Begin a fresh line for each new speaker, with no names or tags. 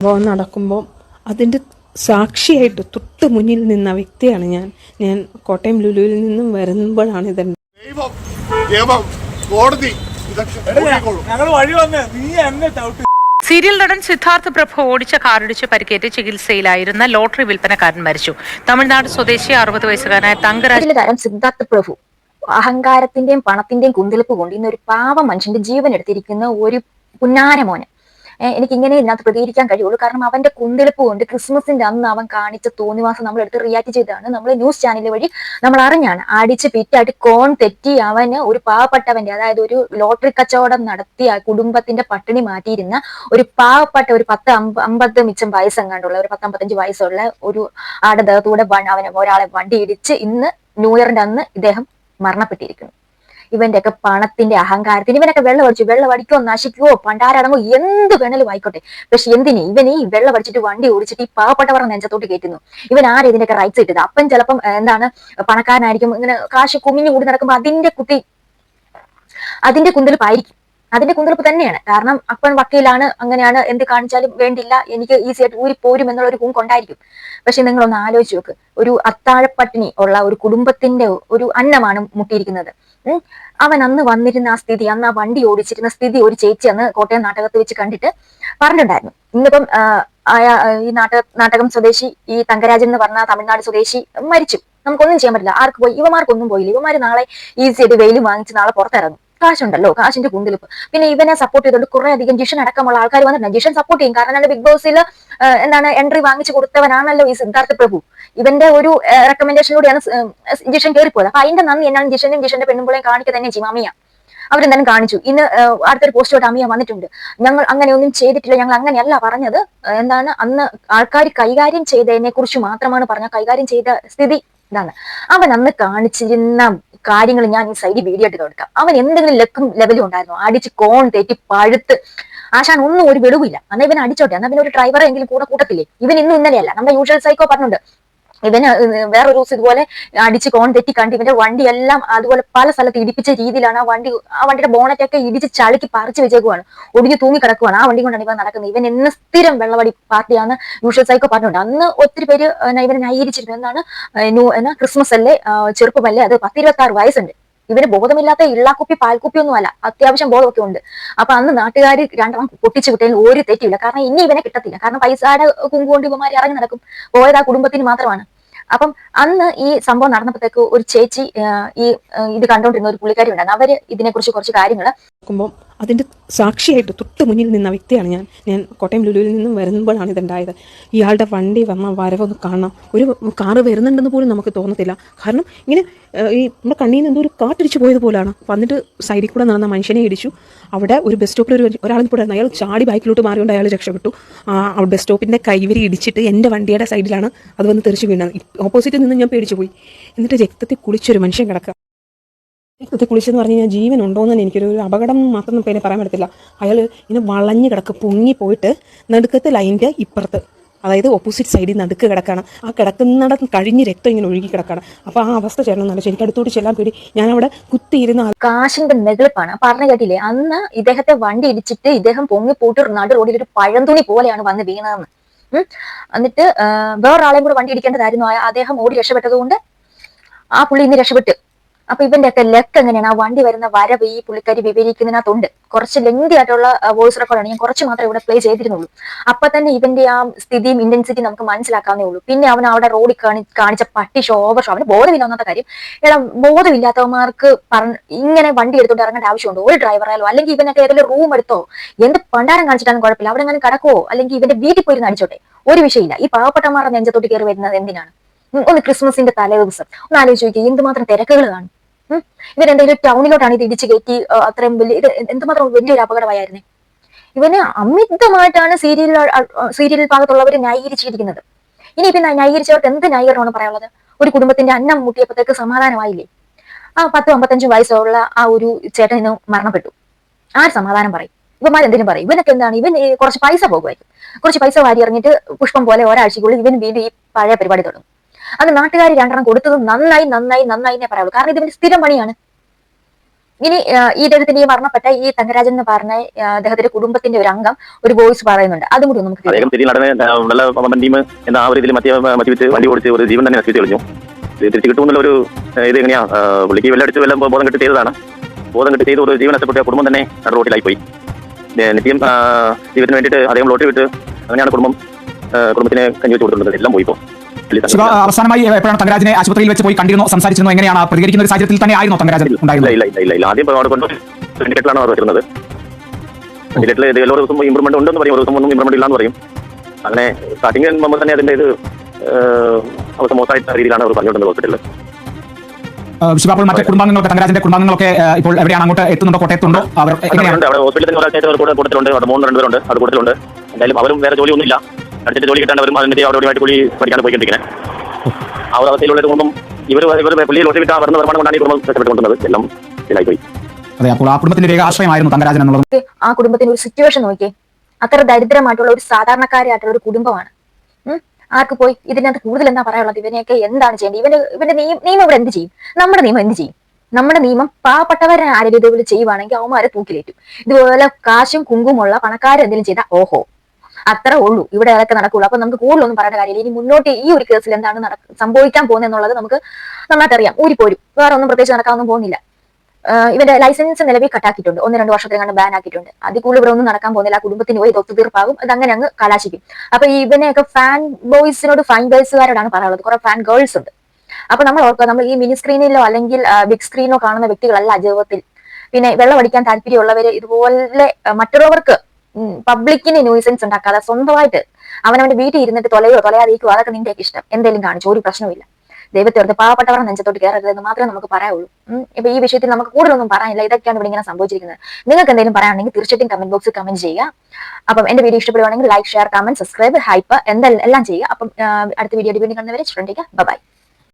സംഭവം നടക്കുമ്പോൾ അതിന്റെ സാക്ഷിയായിട്ട് തൊട്ട് മുന്നിൽ നിന്ന വ്യക്തിയാണ് ഞാൻ. ഞാൻ കോട്ടയം ലുലുവിൽ നിന്നും വരുമ്പോഴാണ് ഇത്
ദൈവം നിയമം കോടതി ഇതൊക്കെ
ഞങ്ങൾ വഴി വന്ന് നീ എന്നെ ചവിട്ടി.
സീരിയൽ നടൻ സിദ്ധാർത്ഥ പ്രഭു ഓടിച്ച കാറിടിച്ച് പരിക്കേറ്റ് ചികിത്സയിലായിരുന്ന ലോട്ടറി വിൽപ്പനക്കാരൻ മരിച്ചു. തമിഴ്നാട് സ്വദേശി അറുപത് വയസ്സുകാരനായ തങ്കരാജ്
താരം സിദ്ധാർത്ഥ പ്രഭു. അഹങ്കാരത്തിന്റെയും പണത്തിന്റെയും കുന്തിളിപ്പ് കൊണ്ട് ഇന്ന് ഒരു പാവ മനുഷ്യന്റെ ജീവൻ എടുത്തിരിക്കുന്ന ഒരു പുന്നാര മോന്. ഏഹ് എനിക്ക് ഇങ്ങനെ ഇതിനകത്ത് പ്രതികരിക്കാൻ കഴിയുള്ളൂ. കാരണം അവന്റെ കുന്തിളിപ്പ് കൊണ്ട് ക്രിസ്മസിന്റെ അന്ന് അവൻ കാണിച്ച തോന്നിവാസം നമ്മൾ എടുത്ത് റിയാക്ട് ചെയ്താണ് നമ്മൾ ന്യൂസ് ചാനൽ വഴി നമ്മൾ അറിഞ്ഞാണ് അടിച്ച് പിറ്റായിട്ട് കോൺ തെറ്റി അവന് ഒരു പാവപ്പെട്ടവന്റെ അതായത് ഒരു ലോട്ടറി കച്ചവടം നടത്തി ആ കുടുംബത്തിന്റെ പട്ടിണി മാറ്റിയിരുന്ന ഒരു പാവപ്പെട്ട ഒരു പത്ത് അമ്പ അമ്പത് മിച്ചം വയസ്സെങ്ങാണ്ടുള്ള ഒരു പത്തമ്പത്തഞ്ച് വയസ്സുള്ള ഒരു ആടെ ദേഹത്തൂടെ അവന് ഒരാളെ വണ്ടി ഇടിച്ച് ഇന്ന് ന്യൂ ഇയറിന്റെ അന്ന് ഇദ്ദേഹം മരണപ്പെട്ടിരിക്കുന്നു. ഇവന്റെ ഒക്കെ പണത്തിന്റെ അഹങ്കാരത്തിന് ഇവനൊക്കെ വെള്ളം അടിച്ചു വെള്ളം അടിക്കോ നശിക്കുവോ പണ്ടാരടങ്ങോ എന്ത് വേണേലും ആയിക്കോട്ടെ. പക്ഷെ എന്തിന്? ഇവൻ ഈ വെള്ളം അടിച്ചിട്ട് വണ്ടി ഓടിച്ചിട്ട് ഈ പാവപ്പെട്ടവർ നെഞ്ചത്തോട്ട് കയറ്റുന്നു. ഇവൻ ആര് ഇതിന്റെയൊക്കെ റൈറ്റ്സ് ഇട്ടത്? അപ്പൻ ചിലപ്പം എന്താണ് പണക്കാരനായിരിക്കും ഇങ്ങനെ കാശ് കുമിഞ്ഞു കൂടി നടക്കുമ്പോ അതിന്റെ കുട്ടി അതിന്റെ കുന്തളിപ്പായിരിക്കും അതിന്റെ കുന്തളിപ്പ് തന്നെയാണ്. കാരണം അപ്പൻ വക്കീലാണ് അങ്ങനെയാണ് എന്ത് കാണിച്ചാലും വേണ്ടില്ല എനിക്ക് ഈസി ആയിട്ട് ഊരി പോരും എന്നുള്ള ഒരു കുങ്കുണ്ടായിരിക്കും പക്ഷെ നിങ്ങൾ ഒന്ന് ആലോചിച്ച് നോക്ക്. ഒരു അത്താഴപ്പട്ടിണി ഉള്ള ഒരു കുടുംബത്തിന്റെ ഒരു അന്നമാണ് മുട്ടിയിരിക്കുന്നത്. അവൻ അന്ന് വന്നിരുന്ന ആ സ്ഥിതി അന്ന് ആ വണ്ടി ഓടിച്ചിരുന്ന സ്ഥിതി ഒരു ചേച്ചി അന്ന് കോട്ടയം നാടകത്ത് വെച്ച് കണ്ടിട്ട് പറഞ്ഞിട്ടുണ്ടായിരുന്നു. ഇന്നിപ്പം ഈ നാട്ടക നാടകം സ്വദേശി ഈ തങ്കരാജൻ എന്ന് പറഞ്ഞ തമിഴ്നാട് സ്വദേശി മരിച്ചു. നമുക്കൊന്നും ചെയ്യാൻ പറ്റില്ല. ആർക്ക് പോയി? ഇവമാർക്കൊന്നും പോയില്ല. ഇവമാര് നാളെ ഈസി ആയിട്ട് വെയിലും വാങ്ങിച്ച് നാളെ പുറത്തിറങ്ങും. കാശുണ്ടല്ലോ കാശിന്റെ കുണ്ടിലിപ്പ് പിന്നെ ഇവനെ സപ്പോർട്ട് ചെയ്തുകൊണ്ട് കുറെ അധികം ജിഷൻ അടക്കമുള്ള ആൾക്കാർ വന്നിട്ടുണ്ട്. ജിഷൻ സപ്പോർട്ട് ചെയ്യും. കാരണം ബിഗ് ബോസിൽ എന്താണ് എൻട്രി വാങ്ങിച്ചു കൊടുത്തവനാണല്ലോ ഈ സിദ്ധാർത്ഥ പ്രഭു. ഇവന്റെ ഒരു റെക്കമെൻഡേഷനിലൂടെയാണ് ജിഷൻ കയറിപ്പോയത് അപ്പൊ അതിന്റെ നന്ദി എന്നാണ് ജിഷനും ജിഷന്റെ പെണ്ണുമ്പോളെയും കാണിക്കുക തന്നെ ചെയ്യും അമിയ. അവരെന്തായാലും കാണിച്ചു. ഇന്ന് അടുത്തൊരു പോസ്റ്റോട്ട് അമിയ വന്നിട്ടുണ്ട്. ഞങ്ങൾ അങ്ങനെ ഒന്നും ചെയ്തിട്ടില്ല. ഞങ്ങൾ അങ്ങനെയല്ല പറഞ്ഞത്. എന്താണ് അന്ന് ആൾക്കാർ കൈകാര്യം ചെയ്തതിനെ കുറിച്ച് മാത്രമാണ് പറഞ്ഞ കൈകാര്യം ചെയ്ത സ്ഥിതി ഇതാണ്. അവൻ അന്ന് കാണിച്ചിരുന്ന കാര്യങ്ങൾ ഞാൻ ഈ സൈഡിൽ വീഡിയോ ആയിട്ട് കൊടുക്കാം അവൻ എന്തെങ്കിലും ലക്കും ലെവലും ഉണ്ടായിരുന്നു? അടിച്ച് കോൺ തെറ്റി പഴുത്ത്. ആശാൻ ഒന്നും ഒരു വെളിവില്ല അന്ന് ഇവൻ അടിച്ചോട്ടെ. അന്ന് പിന്നെ ഒരു ഡ്രൈവറെ എങ്കിലും കൂടെ കൂട്ടത്തില്ലേ? ഇവൻ ഇന്നും ഇന്നലെയല്ല. നമ്മുടെ യൂഷ്വൽ സൈക്കോ പറഞ്ഞുണ്ട് ഇവന് വേറൊരു ദിവസം ഇതുപോലെ അടിച്ച് കോൺ തെറ്റി കണ്ട് ഇവന്റെ വണ്ടി എല്ലാം അതുപോലെ പല സ്ഥലത്ത് ഇടിപ്പിച്ച രീതിയിലാണ് ആ വണ്ടി ആ വണ്ടിയുടെ ബോണറ്റ് ഒക്കെ ഇടിച്ച് ചളുക്കി പറിച്ചു വെച്ചേക്കുവാണ്. ഒടിഞ്ഞു തൂങ്ങി കിടക്കുവാണ്. ആ വണ്ടി കൊണ്ടാണ് ഇവൻ നടക്കുന്നത്. ഇവൻ എന്ന സ്ഥിരം വെള്ളവടി പാർട്ടിയാണ്. യൂഷൽ സൈക്കോ പറഞ്ഞിട്ടുണ്ട് അന്ന് ഒത്തിരി പേര് ഇവനെ ന്യായീകരിച്ചിരുന്നു. എന്നാണ് ന്യൂ- എന്നാ ക്രിസ്മസ് അല്ലേ? ചെറുപ്പമല്ലേ അത് പത്തിരുപത്തി ആറ് വയസ്സുണ്ട്. ഇവന് ബോധമില്ലാത്ത ഇള്ളാക്കുപ്പി പാൽക്കുപ്പി ഒന്നും അല്ല. അത്യാവശ്യം ബോധമൊക്കെ ഉണ്ട്. അപ്പൊ അന്ന് നാട്ടുകാർ രണ്ടെണ്ണം പൊട്ടിച്ചു വിട്ടതിൽ ഒരു തെറ്റില്ല കാരണം ഇനി ഇവനെ കിട്ടത്തില്ല. കാരണം പൈസയുടെ കുങ്കുകൊണ്ട് ഇവന്മാർ ഇറങ്ങി നടക്കും. പോയത് ആ കുടുംബത്തിന് മാത്രമാണ്. അപ്പം അന്ന് ഈ സംഭവം നടന്നപ്പോഴത്തേക്ക് ഒരു ചേച്ചി ഈ ഇത് കണ്ടോണ്ടിരുന്ന ഒരു പുള്ളിക്കാരി ഉണ്ടായിരുന്നു അവർ ഇതിനെക്കുറിച്ച് കുറച്ച് കാര്യങ്ങൾ
നോക്കുമ്പോൾ അതിന്റെ സാക്ഷിയായിട്ട് തൊട്ട് മുന്നിൽ നിന്ന വ്യക്തിയാണ് ഞാൻ. ഞാൻ കോട്ടയം ലുലുവിൽ നിന്നും വരുമ്പോഴാണ് ഇതുണ്ടായത്. ഇയാളുടെ വണ്ടി വന്ന വരവൊന്ന് കാണാം ഒരു കാറ് വരുന്നുണ്ടെന്ന് പോലും നമുക്ക് തോന്നത്തില്ല. കാരണം ഇങ്ങനെ ഈ നമ്മുടെ കണ്ണിൽ നിന്ന് എന്തോ ഒരു കാട്ടിടിച്ച് പോയത് പോലാണ്. വന്നിട്ട് സൈഡിൽ കൂടെ നടന്ന മനുഷ്യനെ ഇടിച്ചു. അവിടെ ഒരു ബസ് സ്റ്റോപ്പിൽ ഒരു ഒരാൾ നിൽപ്പുണ്ടായിരുന്നു അയാൾ ചാടി ബൈക്കിലോട്ട് മാറിയോണ്ട് അയാൾ രക്ഷപ്പെട്ടു. ആ ബസ് സ്റ്റോപ്പിന്റെ കൈവരി ഇടിച്ചിട്ട് എന്റെ വണ്ടിയുടെ സൈഡിലാണ് അത് വന്ന് തെറിച്ച് വീണത്. ഓപ്പോസിറ്റിൽ നിന്ന് ഞാൻ പേടിച്ചു പോയി എന്നിട്ട് രക്തത്തിൽ കുളിച്ചൊരു മനുഷ്യൻ കിടക്കുക. രക്തത്തിൽ കുളിച്ചെന്ന് പറഞ്ഞു കഴിഞ്ഞാൽ ജീവൻ ഉണ്ടോയെന്ന് തന്നെ എനിക്കൊരു ഒരു അപകടം എന്ന് മാത്രം അതിനെ പറയാൻ പറ്റത്തില്ല. അയാൾ ഇങ്ങനെ വളഞ്ഞു കിടക്കുക പൊങ്ങി പോയിട്ട് നടുക്കത്ത് ലൈന്റെ ഇപ്പുറത്ത് അതായത് ഓപ്പോസിറ്റ് സൈഡിൽ നടുക്ക് കിടക്കണം. ആ കിടക്കുന്നിട കഴിഞ്ഞ് രക്തം ഇങ്ങനെ ഒഴുകി കിടക്കണം. അപ്പോൾ ആ അവസ്ഥ എന്നല്ല ശരിക്കും അടുത്തോട്ട് ചെല്ലാൻ പേടി. ഞാൻ അവിടെ കുത്തിയിരുന്ന
കാശിന്റെ നെഗളിപ്പാണ്. പറഞ്ഞു കേട്ടില്ലേ? അന്ന് ഇദ്ദേഹത്തെ വണ്ടി ഇടിച്ചിട്ട് ഇദ്ദേഹം പൊങ്ങി പോയിട്ട് നടു റോഡിൽ ഒരു പഴന്തുണി പോലെയാണ് വന്ന് വീണതെന്ന്. എന്നിട്ട് വേറൊരാളെയും കൂടെ വണ്ടി ഇടിക്കേണ്ടതായിരുന്നു അദ്ദേഹം ഓടി രക്ഷപ്പെട്ടതുകൊണ്ട് ആ പുള്ളി ഇന്ന് രക്ഷപ്പെട്ട്. അപ്പൊ ഇവന്റെ ഒക്കെ ലെക്ക് എങ്ങനെയാണ്? ആ വണ്ടി വരുന്ന വരവ് ഈ പുള്ളിക്കാരി വിവരിക്കുന്നതിനകത്തുണ്ട്. കുറച്ച് ലെങ്തി ആയിട്ടുള്ള വോയിസ് റെക്കോർഡാണ് ഞാൻ കുറച്ച് മാത്രമേ ഇവിടെ പ്ലേ ചെയ്തിരുന്നുള്ളൂ. അപ്പൊ തന്നെ ഇവന്റെ ആ സ്ഥിതിയും ഇന്റൻസിറ്റി നമുക്ക് മനസ്സിലാക്കാവുന്നേ ഉള്ളൂ. പിന്നെ അവൻ അവിടെ റോഡിൽ കാണി കാണിച്ച പട്ടി ഷോ ഓവർ ഷോ അവന് ബോധമില്ല കാര്യം. എടാ ബോധമില്ലാത്തവന്മാർക്ക് പറഞ്ഞ ഇങ്ങനെ വണ്ടി എടുത്തോണ്ട് ഇറങ്ങേണ്ട ആവശ്യമുണ്ടോ? ഒരു ഡ്രൈവറായാലോ അല്ലെങ്കിൽ ഇവനൊക്കെ ഏതെങ്കിലും റൂം എടുത്തോ? എന്ത് പണ്ടാരം കാണിച്ചിട്ടാലും കുഴപ്പമില്ല. അവിടെ അങ്ങനെ കിടക്കുവോ? അല്ലെങ്കിൽ ഇവന്റെ വീട്ടിൽ പോയിരുന്ന് അടിച്ചോട്ടെ? ഒരു വിഷയമില്ല ഈ പാവപ്പെട്ടമാരുടെ നെഞ്ചത്തോട്ട് കയറി വരുന്നത് എന്തിനാണ്? ഒന്ന് ക്രിസ്മസിന്റെ തലേ ദിവസം ഒന്ന് ആലോചിച്ച് നോക്കി എന്തുമാത്രം തിരക്കുകൾ കാണും. ഇവരെന്തെങ്കിലും ടൗണിലോട്ടാണ് ഇത് ഇടിച്ചു കയറ്റി അത്രയും വലിയ ഇത് എന്തുമാത്രം വലിയൊരു അപകടമായിരുന്നേ. ഇവന് അമിതമായിട്ടാണ് സീരിയൽ സീരിയൽ ഭാഗത്തുള്ളവർ ന്യായീകരിച്ചിരിക്കുന്നത്. ഇനി ഇപ്പൊ ന്യായീകരിച്ചവർക്ക് എന്ത് ന്യായീകരണമാണ് പറയാനുള്ളത്? ഒരു കുടുംബത്തിന്റെ അന്നം മുട്ടിയപ്പോഴത്തേക്ക് സമാധാനമായില്ലേ? ആ പത്തും അമ്പത്തഞ്ചും വയസ്സുള്ള ആ ഒരു ചേട്ടൻ ഇന്ന് മരണപ്പെട്ടു. ആര് സമാധാനം പറയും? ഇവന്മാർ എന്തിനും പറയും? ഇവനൊക്കെ എന്താണ്? ഇവൻ കുറച്ച് പൈസ പോകുമായിരിക്കും. കുറച്ച് പൈസ വാരി ഇറങ്ങിയിട്ട് പുഷ്പം പോലെ ഒരാഴ്ചക്കുള്ളിൽ ഇവൻ വീണ്ടും ഈ പഴയ പരിപാടി തുടങ്ങും. അത് നാട്ടുകാർ രണ്ടെണ്ണം കൊടുത്തത് നന്നായി നന്നായി നന്നായി എന്നേ പറയുള്ളൂ കാരണം ഇതിന് സ്ഥിരം പണിയാണ്. ഇനി ഈ ഇദ്ദേഹത്തിന്റെ ഈ മരണപ്പെട്ട ഈ തങ്കരാജൻ എന്ന് പറഞ്ഞ അദ്ദേഹത്തിന്റെ കുടുംബത്തിന്റെ ഒരു അംഗം ഒരു വോയിസ് പറയുന്നുണ്ട്. അതും കൂടി നമുക്ക്
വണ്ടി ഓടിച്ച് ഒരു ജീവൻ തന്നെ നശിപ്പിച്ച് കളഞ്ഞു. ഇത് തിരിച്ചു കിട്ടുമെന്നുള്ള ഒരു ഏഹ്, ഇത് എങ്ങനെയാ ആഹ്, പുള്ളിക്ക് വെല്ലടിച്ച് വല്ല ബോധം കെട്ട് ചെയ്തതാണ്. ബോധം കെട്ട് ചെയ്ത് ഒരു ജീവൻ നഷ്ടപ്പെട്ട കുടുംബം തന്നെ റോട്ടിലായി പോയി. നിത്യം ജീവിതത്തിന് വേണ്ടിയിട്ട് അദ്ദേഹം ലോട്ടറി വിട്ട് അങ്ങനെയാണ് കുടുംബം കുടുംബത്തിന് കഞ്ഞി വെച്ച് കൊടുത്തിട്ടുള്ളത്. എല്ലാം പോയി ഇപ്പോൾ വലിയ
ശിവ. അവസാനമായി എപ്പോഴാണ് തങ്കരാജിനെ ആശുപത്രിയിൽ വെച്ച് പോയി കണ്ടിരുന്നു സംസാരിച്ചിരുന്നു എങ്ങനെയാണ് പ്രതികരിക്കുന്ന ഒരു സാഹചര്യത്തിൽ തന്നെ ആയിരുന്നു തങ്കരാജൻ ഉണ്ടായിരുന്നത്?
ആദ്യം അവിടെ കൊണ്ട് വെന്റിലേറ്ററിലാണ് അവർ വെച്ചിരുന്നത്. ഇത് എല്ലാ ദിവസവും ഇമ്പ്രൂവ്മെന്റ് ഉണ്ടെന്ന് പറയും ഒരു ദിവസം ഒന്നും ഇമ്പ്രൂവ്മെന്റ് ഇല്ലാന്ന് പറയും. അങ്ങനെ സ്റ്റാർട്ടിംഗ് നമ്മൾ തന്നെ അതിന്റെ ഇത് അവസ്ഥ മോശമായിട്ട് രീതിയിലാണ് അവർ പറഞ്ഞുകൊണ്ടത് ഹോസ്പിറ്റലിൽ
ശിവ അപ്പോൾ മറ്റേ കുടുംബാംഗങ്ങളൊക്കെ തങ്കരാജന്റെ കുടുംബാംഗങ്ങളൊക്കെ ഇപ്പോൾ എവിടെയാണ് അങ്ങോട്ട് എത്തുന്നുണ്ടോ? കോട്ടയത്തുണ്ടോ? അവർ എങ്ങനെയാണ്?
ഹോസ്പിറ്റലിൽ കൂടെ കൂട്ടത്തിലുണ്ട്. അവിടെ മൂന്ന് രണ്ടുപേരുണ്ട് അത് കൂട്ടത്തിലുണ്ട്. എന്തായാലും അവരും വേറെ ജോലി ഒന്നുമില്ല അടുത്തിട്ട് ജോലി കിട്ടാണ്ട് വരും അതിന്റെ അവരോടുമായിട്ട് കൂടി പഠിക്കാൻ പോയിക്കൊണ്ടിരിക്കുന്നത് ആ ഒരു അവസ്ഥയിലുള്ള കൊണ്ടും കുടുംബം ഇവർ ഇവർ പുള്ളിയെ ലോട്ടി വിട്ടാ വരുന്ന വരുമാനം കൊണ്ടാണ് ഈ കുടുംബം കൊണ്ടുവന്നത് എല്ലാം ഇതിലായിപ്പോയി
അതെ അപ്പോൾ ആ കുടുംബത്തിന്റെ ഒരു ആശ്രയമായിരുന്നു തങ്കരാജൻ എന്നുള്ളത്.
ആ കുടുംബത്തിന്റെ ഒരു സിറ്റുവേഷൻ നോക്കിയേ. അത്ര ദരിദ്രമായിട്ടുള്ള ഒരു സാധാരണക്കാരായിട്ടുള്ള ഒരു കുടുംബമാണ്. ആർക്ക് പോയി? ഇതിനകത്ത് കൂടുതൽ എന്താ പറയാനുള്ളത്? ഇവനെയൊക്കെ എന്താണ് ചെയ്യേണ്ടത്? ഇവന് ഇവന്റെ നിയമം നിയമം ഇവിടെ എന്ത് ചെയ്യും? നമ്മുടെ നിയമം എന്ത് ചെയ്യും? നമ്മുടെ നിയമം പാവപ്പെട്ടവരെ ആരെങ്കിലും ഇതുപോലെ ചെയ്യുവാണെങ്കിൽ അവന്മാരെ തൂക്കിലേറ്റും. ഇതുപോലെ കാശും കുങ്കുമുള്ള പണക്കാരെന്തെങ്കിലും ചെയ്താൽ ഓഹോ. അത്ര ഉള്ളൂ. ഇവിടെ അതൊക്കെ നടക്കുള്ളൂ. അപ്പൊ നമുക്ക് കൂടുതലൊന്നും പറയേണ്ട കാര്യമില്ല. ഇനി മുന്നോട്ട് ഈ ഒരു കേസിൽ എന്താണ് സംഭവിക്കാൻ പോകുന്നത് എന്നുള്ളത് നമുക്ക് നന്നായിട്ട് അറിയാം ഊരിപ്പോരും. വേറെ ഒന്നും പ്രത്യേകിച്ച് നടക്കാനൊന്നും പോകുന്നില്ല. ഇവന്റെ ലൈസൻസ് നിലവിൽ കട്ടാക്കിയിട്ടുണ്ട്. ഒന്ന് രണ്ട് കണ്ട് ബാൻ ആക്കിയിട്ടുണ്ട്. അതിൽ കൂടുതൽ ഇവിടെ ഒന്നും നടക്കാൻ പോകുന്നില്ല. ആ കുടുംബത്തിന് പോയി ഒത്തുതീർപ്പാകും. അത് അങ്ങനെ അങ്ങ് കലാശിക്കും. അപ്പൊ ഇവനെയൊക്കെ ഫാൻ ബോയ്സിനോട് ഫാൻ ബോയ്സുകാരോടാണ് പറയാനുള്ളത്. കുറെ ഫാൻ ഗേൾസ് ഉണ്ട്. അപ്പൊ നമ്മൾ ഓർക്കുക നമ്മൾ ഈ മിനി സ്ക്രീനിലോ അല്ലെങ്കിൽ ബിഗ് സ്ക്രീനിലോ കാണുന്ന വ്യക്തികളല്ല ജീവിതത്തിൽ പിന്നെ വെള്ളം അടിക്കാൻ താല്പര്യമുള്ളവര് ഇതുപോലെ മറ്റുള്ളവർക്ക് പബ്ലിക്കിന് ന്യൂസൻസ് ഉണ്ടാക്കാതെ സ്വന്തമായിട്ട് അവനവന്റെ വീട്ടിൽ ഇരുന്നിട്ട് തൊലയോ തൊലയാതിരിക്കുമോ അതൊക്കെ നിന്റെയൊക്കെ ഇഷ്ടം. എന്തെങ്കിലും കാണിച്ചു ഒരു പ്രശ്നമില്ല ദൈവത്തെ ഓർത്ത് പാവപ്പെട്ടവരെ നെഞ്ചത്തോട്ട് കയറരുത് എന്ന് മാത്രമേ നമുക്ക് പറയാവുള്ളൂ. ഉം. ഇപ്പൊ ഈ വിഷയത്തിൽ നമുക്ക് കൂടുതലൊന്നും പറയാനില്ല. ഇതൊക്കെയാണ് ഇവിടെ ഇങ്ങനെ സംഭവിച്ചിരിക്കുന്നത്. നിങ്ങൾക്ക് എന്തെങ്കിലും പറയാണെങ്കിൽ തീർച്ചയായിട്ടും കമന്റ് ബോക്സിൽ കമന്റ് ചെയ്യുക. അപ്പം എന്റെ വീഡിയോ ഇഷ്ടപ്പെടുവാണെങ്കിൽ like share comment subscribe hype എന്തെല്ലാം എല്ലാം ചെയ്യുക. അപ്പം അടുത്ത വീഡിയോ വീണ്ടും കാണുന്നവരെ ശ്രദ്ധിക്കുക. ബൈ